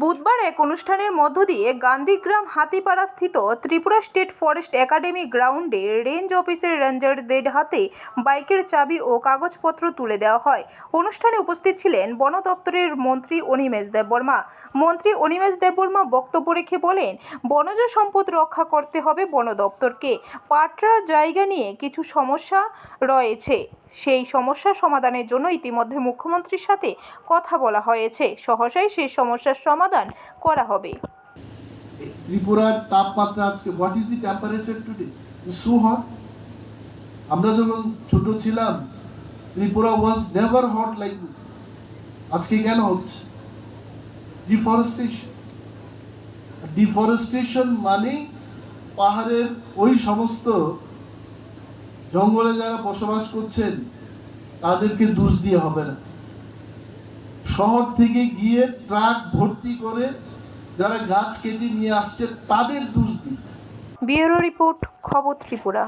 বুধবার এক অনুষ্ঠানের মধ্য দিয়ে গান্ধীগ্রাম হাতিপাড়া স্থিত ত্রিপুরা স্টেট ফরেস্ট একাডেমি গ্রাউন্ডে রেঞ্জ অফিসের রেঞ্জারদের হাতে বাইকের চাবি ও কাগজপত্র তুলে দেওয়া হয়। অনুষ্ঠানে উপস্থিত ছিলেন বন দপ্তরের মন্ত্রী অনিমেষ দেববর্মা। মন্ত্রী অনিমেষ দেববর্মা বক্তব্য রেখে বলেন, বনজ সম্পদ রক্ষা করতে হবে বন দপ্তরকে। পাটরার জায়গা নিয়ে কিছু সমস্যা রয়েছে। সেই সমস্যা সমাধানের জন্য ইতিমধ্যে মুখ্যমন্ত্রীর সাথে কথা বলা হয়েছে। সহসাই সেই সমস্যার সমাধান করা হবে। ত্রিপুরার তাপমাত্রা আজকে what is the temperature today so hot আমরা যখন ছোট ছিলাম, Tripura was never hot like this আজকে কেন হচ্ছে? ডিফরেস্টেশন ডিফরেস্টেশন মানে পাহাড়ের ওই সমস্ত জঙ্গলে যারা বসবাস করছেন, তাদেরকে দোষ দিয়ে হবে না। শহর থেকে গিয়ে ট্রাক ভর্তি করে যারা গাছ কেটে নিয়ে আসছে, তাদের দোষ দিয়ে ব্যুরো রিপোর্ট, খবর ত্রিপুরা।